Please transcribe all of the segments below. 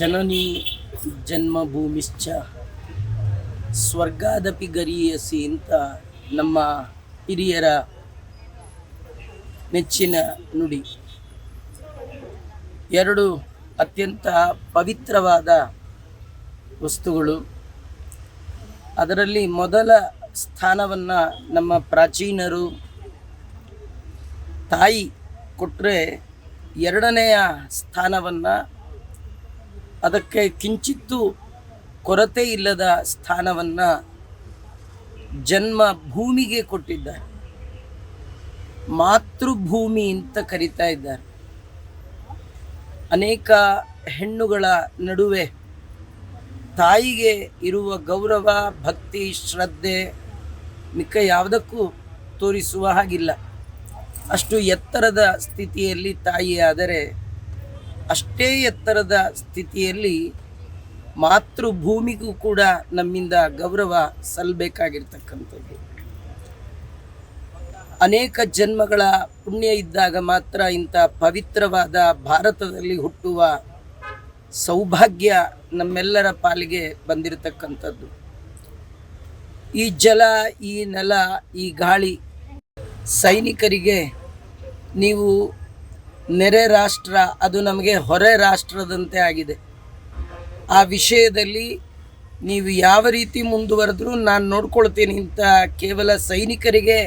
ಜನನಿ ಜನ್ಮಭೂಮಿಶ್ಚ. ಸ್ವರ್ಗಾದಪಿ ಗರಿಯಸಿ ಅಂತ ನಮ್ಮ ಹಿರಿಯರ ನೆಚ್ಚಿನ ನುಡಿ. ಎರಡು ಅತ್ಯಂತ ಪವಿತ್ರವಾದ ವಸ್ತುಗಳು. ಅದರಲ್ಲಿ ಮೊದಲ ಸ್ಥಾನವನ್ನು ನಮ್ಮ ಪ್ರಾಚೀನರು ತಾಯಿ ಕೊಟ್ಟರೆ ಎರಡನೆಯ ಸ್ಥಾನವನ್ನು ಅದಕ್ಕೆ ಕಿಂಚಿತ್ತೂ ಕೊರತೆ ಇಲ್ಲದ ಸ್ಥಾನವನ್ನು ಜನ್ಮ ಭೂಮಿಗೆ ಕೊಟ್ಟಿದ್ದಾರೆ. ಮಾತೃಭೂಮಿ ಅಂತ ಕರಿತಾ ಇದ್ದಾರೆ. ಅನೇಕ ಹೆಣ್ಣುಗಳ ನಡುವೆ ತಾಯಿಗೆ ಇರುವ ಗೌರವ, ಭಕ್ತಿ, ಶ್ರದ್ಧೆ ಮಿಕ್ಕ ಯಾವುದಕ್ಕೂ ತೋರಿಸುವ ಹಾಗಿಲ್ಲ. ಅಷ್ಟು ಎತ್ತರದ ಸ್ಥಿತಿಯಲ್ಲಿ ತಾಯಿಯಾದರೆ ಅಷ್ಟೇ ಎತ್ತರದ ಸ್ಥಿತಿಯಲ್ಲಿ ಮಾತೃಭೂಮಿಗೂ ಕೂಡ ನಮ್ಮಿಂದ ಗೌರವ ಸಲ್ಲಬೇಕಾಗಿರ್ತಕ್ಕಂಥದ್ದು ಅನೇಕ ಜನ್ಮಗಳ ಪುಣ್ಯ ಇದ್ದಾಗ ಮಾತ್ರ ಇಂಥ ಪವಿತ್ರವಾದ ಭಾರತದಲ್ಲಿ ಹುಟ್ಟುವ ಸೌಭಾಗ್ಯ ನಮ್ಮೆಲ್ಲರ ಪಾಲಿಗೆ ಬಂದಿರತಕ್ಕಂಥದ್ದು. ಈ ಜಲ, ಈ ನೆಲ, ಈ ಗಾಳಿ ಸೈನಿಕರಿಗೆ ನೀವು ನೆರೆ ರಾಷ್ಟ್ರ, ಅದು ನಮಗೆ ಹೊರೆ ರಾಷ್ಟ್ರದಂತೆ ಆಗಿದೆ. ಆ ವಿಷಯದಲ್ಲಿ ನೀವು ಯಾವ ರೀತಿ ಮುಂದುವರೆದ್ರೂ ನಾನು ನೋಡ್ಕೊಳ್ತೀನಿ ಅಂತ ಕೇವಲ ಸೈನಿಕರಿಗೆ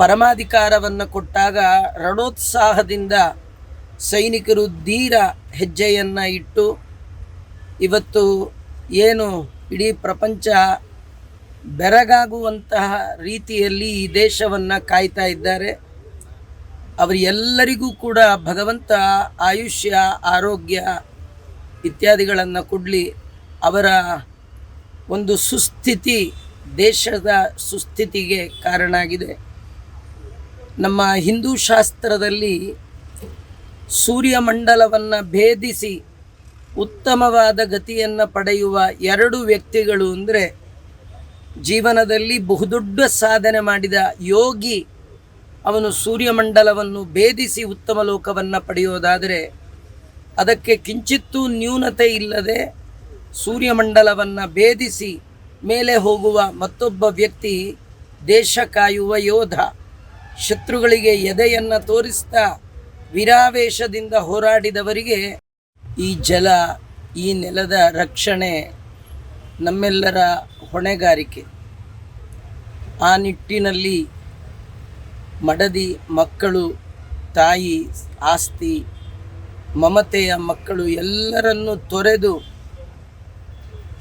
ಪರಮಾಧಿಕಾರವನ್ನು ಕೊಟ್ಟಾಗ ರಣೋತ್ಸಾಹದಿಂದ ಸೈನಿಕರು ಧೀರ ಹೆಜ್ಜೆಯನ್ನು ಇಟ್ಟು ಇವತ್ತು ಏನು ಇಡೀ ಪ್ರಪಂಚ ಬೆರಗಾಗುವಂತಹ ರೀತಿಯಲ್ಲಿ ಈ ದೇಶವನ್ನು ಕಾಯ್ತಾ ಇದ್ದಾರೆ. ಅವರೆಲ್ಲರಿಗೂ ಕೂಡ ಭಗವಂತ ಆಯುಷ್ಯ, ಆರೋಗ್ಯ ಇತ್ಯಾದಿಗಳನ್ನು ಕೊಡಲಿ. ಅವರ ಒಂದು ಸುಸ್ಥಿತಿ ದೇಶದ ಸುಸ್ಥಿತಿಗೆ ಕಾರಣ ಆಗಿದೆ. ನಮ್ಮ ಹಿಂದೂ ಶಾಸ್ತ್ರದಲ್ಲಿ ಸೂರ್ಯಮಂಡಲವನ್ನು ಭೇದಿಸಿ ಉತ್ತಮವಾದ ಗತಿಯನ್ನು ಪಡೆಯುವ ಎರಡು ವ್ಯಕ್ತಿಗಳು ಅಂದರೆ ಜೀವನದಲ್ಲಿ ಬಹುದೊಡ್ಡ ಸಾಧನೆ ಮಾಡಿದ ಯೋಗಿ ಅವನು ಸೂರ್ಯಮಂಡಲವನ್ನು ಭೇದಿಸಿ ಉತ್ತಮ ಲೋಕವನ್ನು ಪಡೆಯೋದಾದರೆ ಅದಕ್ಕೆ ಕಿಂಚಿತ್ತೂ ನ್ಯೂನತೆ ಇಲ್ಲದೆ ಸೂರ್ಯಮಂಡಲವನ್ನು ಭೇದಿಸಿ ಮೇಲೆ ಹೋಗುವ ಮತ್ತೊಬ್ಬ ವ್ಯಕ್ತಿ ದೇಶ ಕಾಯುವ ಯೋಧ. ಶತ್ರುಗಳಿಗೆ ಎದೆಯನ್ನು ತೋರಿಸ್ತಾ ವಿರಾವೇಶದಿಂದ ಹೋರಾಡಿದವರಿಗೆ ಈ ಜಲ, ಈ ನೆಲದ ರಕ್ಷಣೆ ನಮ್ಮೆಲ್ಲರ ಹೊಣೆಗಾರಿಕೆ. ಆ ನಿಟ್ಟಿನಲ್ಲಿ ಮಡದಿ ಮಕ್ಕಳು, ತಾಯಿ, ಆಸ್ತಿ, ಮಮತೆಯ ಮಕ್ಕಳು ಎಲ್ಲರನ್ನು ತೊರೆದು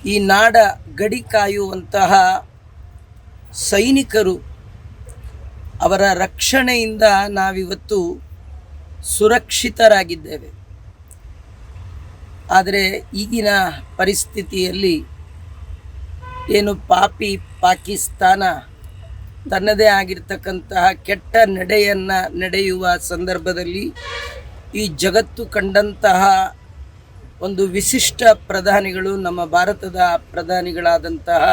ಈ ನಾಡ ಗಡಿ ಕಾಯುವಂತಹ ಸೈನಿಕರು ಅವರ ರಕ್ಷಣೆಯಿಂದ ನಾವಿವತ್ತು ಸುರಕ್ಷಿತರಾಗಿದ್ದೇವೆ. ಆದರೆ ಈಗಿನ ಪರಿಸ್ಥಿತಿಯಲ್ಲಿ ಏನು ಪಾಪಿ ಪಾಕಿಸ್ತಾನ ತನ್ನದೇ ಆಗಿರ್ತಕ್ಕಂತಹ ಕೆಟ್ಟ ನಡೆಯನ್ನು ನಡೆಯುವ ಸಂದರ್ಭದಲ್ಲಿ ಈ ಜಗತ್ತು ಕಂಡಂತಹ ಒಂದು ವಿಶಿಷ್ಟ ಪ್ರಧಾನಿಗಳು ನಮ್ಮ ಭಾರತದ ಪ್ರಧಾನಿಗಳಾದಂತಹ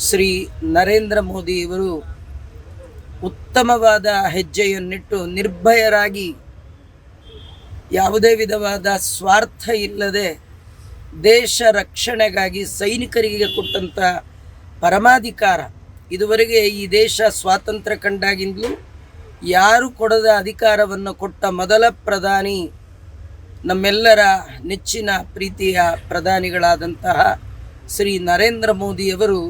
ಶ್ರೀ ನರೇಂದ್ರ ಮೋದಿಯವರು ಉತ್ತಮವಾದ ಹೆಜ್ಜೆಯನ್ನಿಟ್ಟು ನಿರ್ಭಯರಾಗಿ ಯಾವುದೇ ವಿಧವಾದ ಸ್ವಾರ್ಥ ಇಲ್ಲದೆ ದೇಶ ರಕ್ಷಣೆಗಾಗಿ ಸೈನಿಕರಿಗೆ ಕೊಟ್ಟಂಥ ಪರಮಾಧಿಕಾರ ಇದುವರೆಗೆ ಈ ದೇಶ ಸ್ವಾತಂತ್ರ್ಯ ಕಂಡಾಗಿಂದಲೂ ಯಾರು ಕೊಡದ ಅಧಿಕಾರವನ್ನು ಕೊಟ್ಟ ಮೊದಲ ಪ್ರಧಾನಿ ನಮ್ಮೆಲ್ಲರ ನೆಚ್ಚಿನ ಪ್ರೀತಿಯ ಪ್ರಧಾನಿಗಳಾದಂತಹ ಶ್ರೀ ನರೇಂದ್ರ ಮೋದಿಯವರು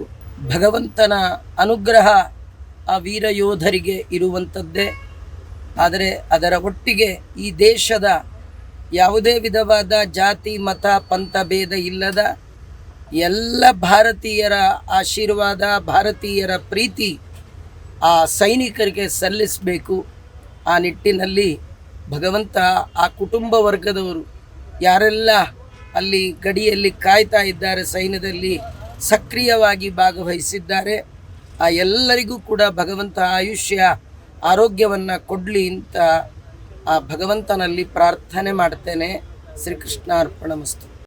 ಭಗವಂತನ ಅನುಗ್ರಹ ಆ ವೀರ ಯೋಧರಿಗೆ ಇರುವಂಥದ್ದೇ. ಆದರೆ ಅದರ ಒಟ್ಟಿಗೆ ಈ ದೇಶದ ಯಾವುದೇ ವಿಧವಾದ ಜಾತಿ, ಮತ, ಪಂಥ, ಭೇದ ಇಲ್ಲದ ಎಲ್ಲ ಭಾರತೀಯರ ಆಶೀರ್ವಾದ, ಭಾರತೀಯರ ಪ್ರೀತಿ ಆ ಸೈನಿಕರಿಗೆ ಸಲ್ಲಿಸಬೇಕು. ಆ ನಿಟ್ಟಿನಲ್ಲಿ ಭಗವಂತ ಆ ಕುಟುಂಬ ವರ್ಗದವರು ಯಾರೆಲ್ಲ ಅಲ್ಲಿ ಗಡಿಯಲ್ಲಿ ಕಾಯ್ತಾ ಇದ್ದಾರೆ, ಸೈನ್ಯದಲ್ಲಿ ಸಕ್ರಿಯವಾಗಿ ಭಾಗವಹಿಸಿದ್ದಾರೆ, ಆ ಎಲ್ಲರಿಗೂ ಕೂಡ ಭಗವಂತ ಆಯುಷ್ಯ, ಆರೋಗ್ಯವನ್ನು ಕೊಡಲಿ ಅಂತ ಆ ಭಗವಂತನಲ್ಲಿ ಪ್ರಾರ್ಥನೆ ಮಾಡ್ತೇನೆ. ಶ್ರೀಕೃಷ್ಣ ಅರ್ಪಣ ಮಸ್ತು.